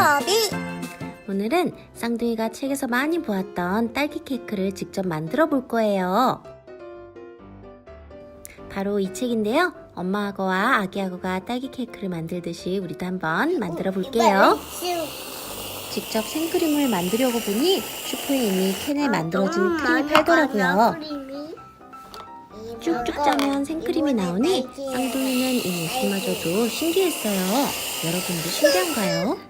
나비 오늘은 쌍둥이가 책에서 많이 보았던 딸기 케이크를 직접 만들어 볼 거예요. 바로 이 책인데요. 엄마하고와 아기하고가 딸기 케이크를 만들듯이 우리도 한번 만들어 볼게요. 직접 생크림을 만들려고 보니 슈퍼에 이미 캔에 만들어진 크림이 팔더라고요. 쭉쭉 짜면 생크림이 나오니 쌍둥이는 이 모습마저도 신기했어요. 여러분도 신기한가요?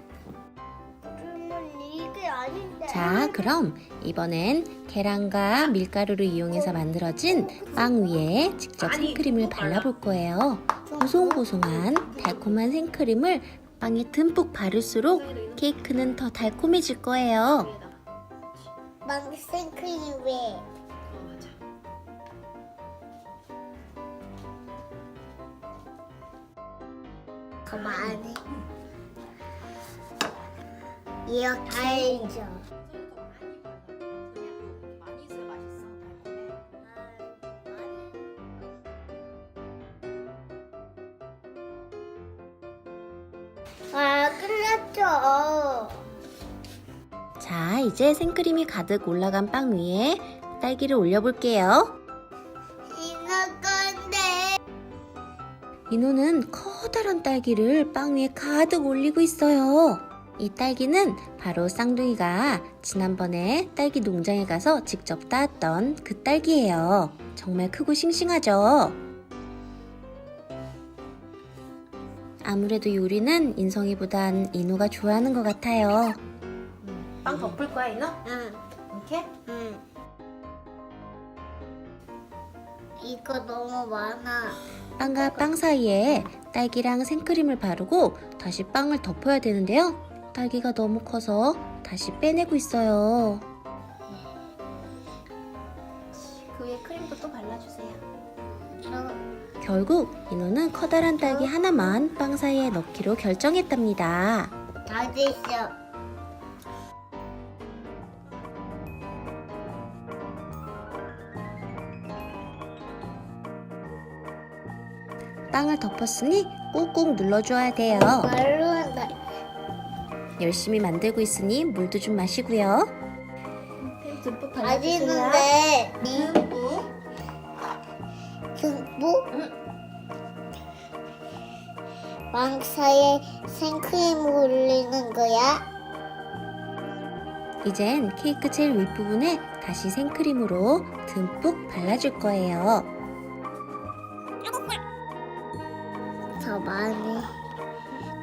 자, 그럼 이번엔 계란과 밀가루를 이용해서 만들어진 빵 위에 직접 생크림을 발라볼 거예요. 보송보송한 달콤한 생크림을 빵에 듬뿍 바를수록 케이크는 더 달콤해질 거예요. 망 생크림 왜더 많이 이렇게 알죠 아 끝났죠 자, 이제 생크림이 가득 올라간 빵 위에 딸기를 올려볼게요. 이거 건데 인호는 커다란 딸기를 빵 위에 가득 올리고 있어요. 이 딸기는 바로 쌍둥이가 지난번에 딸기 농장에 가서 직접 따왔던 그 딸기예요. 정말 크고 싱싱하죠? 아무래도 요리는 인성이보단 인호가 좋아하는 것 같아요. 빵 덮을 거야, 인호? 응 이렇게? 응. 이거 너무 많아. 빵과 빵 사이에 딸기랑 생크림을 바르고 다시 빵을 덮어야 되는데요. 딸기가 너무 커서 다시 빼내고 있어요. 결국 인호는 커다란 딸기 하나만 빵 사이에 넣기로 결정했답니다. 다 됐어. 빵을 덮었으니 꾹꾹 눌러줘야 돼요. 말로 한다. 열심히 만들고 있으니 물도 좀 마시고요. 맛있는데. 듬뿍? 듬뿍? 왕사에 생크림 올리는 거야? 이젠 케이크 제일 윗부분에 다시 생크림으로 듬뿍 발라줄 거예요. 더 많이.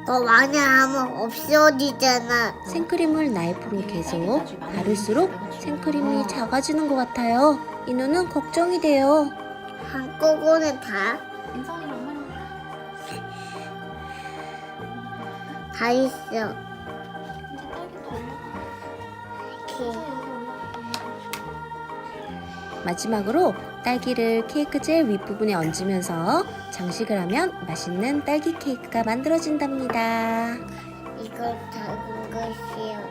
더 많이 하면 없어지잖아. 생크림을 나이프로 계속 바를수록 생크림이 작아지는 것 같아요. 인우는 걱정이 돼요. 한꺼번에 다? 다 있어. 이렇게. 마지막으로 딸기를 케이크 제일 윗부분에 얹으면서 장식을 하면 맛있는 딸기 케이크가 만들어진답니다. 이건 작은 것이요.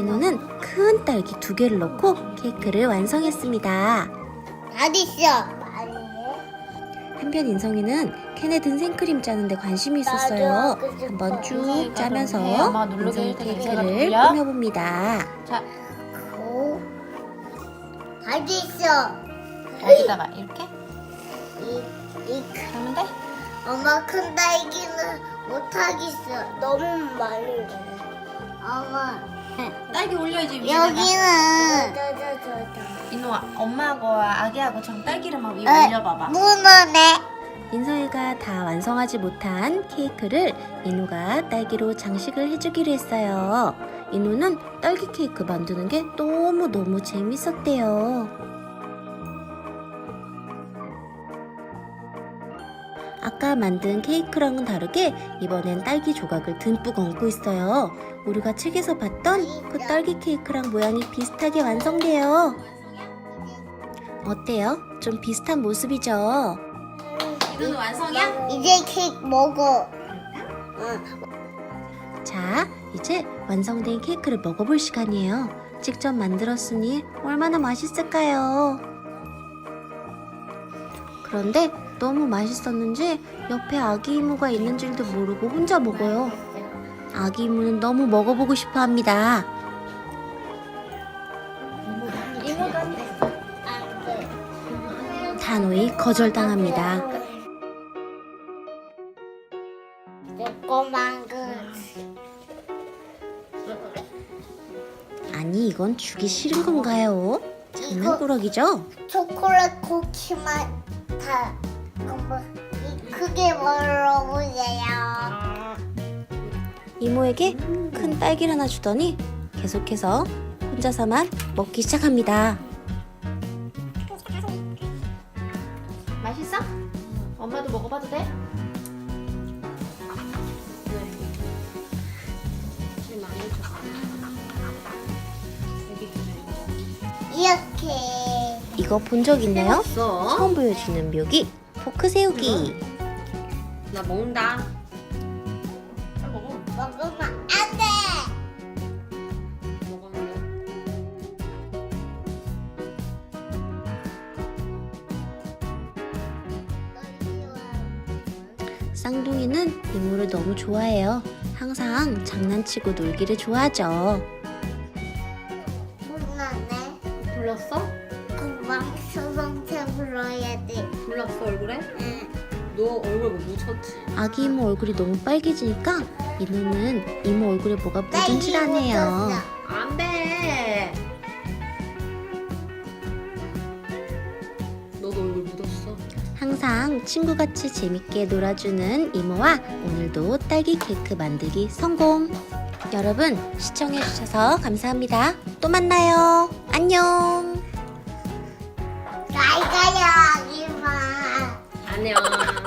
인우는 큰 딸기 두 개를 넣고 케이크를 완성했습니다. 해. 한편 인성이는 캔에 든 생크림 짜는데 관심이 있었어요. 한번 쭉 인성이가 짜면서 그럼 해. 엄마가 누르게 인성 할 테니까 케이크를. 꾸며봅니다. 자, 됐어. 여기다가 이렇게 이, 이 하면 돼? 엄마 큰 딸기는 못하겠어. 너무 많이 해. 엄마 딸기 올려야지. 여기는 인호아, 엄마하고 아기하고 전 딸기를 막 위에 에. 올려봐봐. 문어네. 인성이가 다 완성하지 못한 케이크를 인우가 딸기로 장식을 해주기로 했어요. 인우는 딸기 케이크 만드는 게 너무너무 재밌었대요. 아까 만든 케이크랑은 다르게 이번엔 딸기 조각을 듬뿍 얹고 있어요. 우리가 책에서 봤던 그 딸기 케이크랑 모양이 비슷하게 완성돼요. 어때요? 좀 비슷한 모습이죠? 인호는 완성이야? 이제 케이크 먹어. 응. 자, 이제 완성된 케이크를 먹어볼 시간이에요. 직접 만들었으니 얼마나 맛있을까요? 그런데 너무 맛있었는지 옆에 아기 이모가 있는 줄도 모르고 혼자 먹어요. 아기 이모는 너무 먹어보고 싶어 합니다. 단호히 거절당합니다. 그 아니 이건 주기 싫은 건가요? 장난꾸러기죠? 초콜릿 쿠키만 다 이 크게 먹어보세요. 이모에게 큰 딸기를 하나 주더니 계속해서 혼자서만 먹기 시작합니다. 맛있어? 엄마도 먹어봐도 돼? 이렇게 이거 본 적 있나요? 없어. 처음 보여주는 묘기 포크 세우기. 나 먹는다. 빨리 먹어. 먹으면 안 돼. 쌍둥이는 이모를 너무 좋아해요. 항상 장난치고 놀기를 좋아하죠. 불나네. 불렀어? 금방 소방차 불러야 돼. 불렀어 얼굴에? 응. 너 얼굴 뭐 묻혔지? 아기 이모 얼굴이 너무 빨개지니까 이모는 이모 얼굴에 뭐가 묻은 줄 아네요. 안 돼. 너도 얼굴 묻었어. 항상 친구같이 재밌게 놀아주는 이모와 오늘도 딸기 케이크 만들기 성공! 여러분 시청해주셔서 감사합니다. 또 만나요. 안녕! 잘 가요, 아기마. 안녕.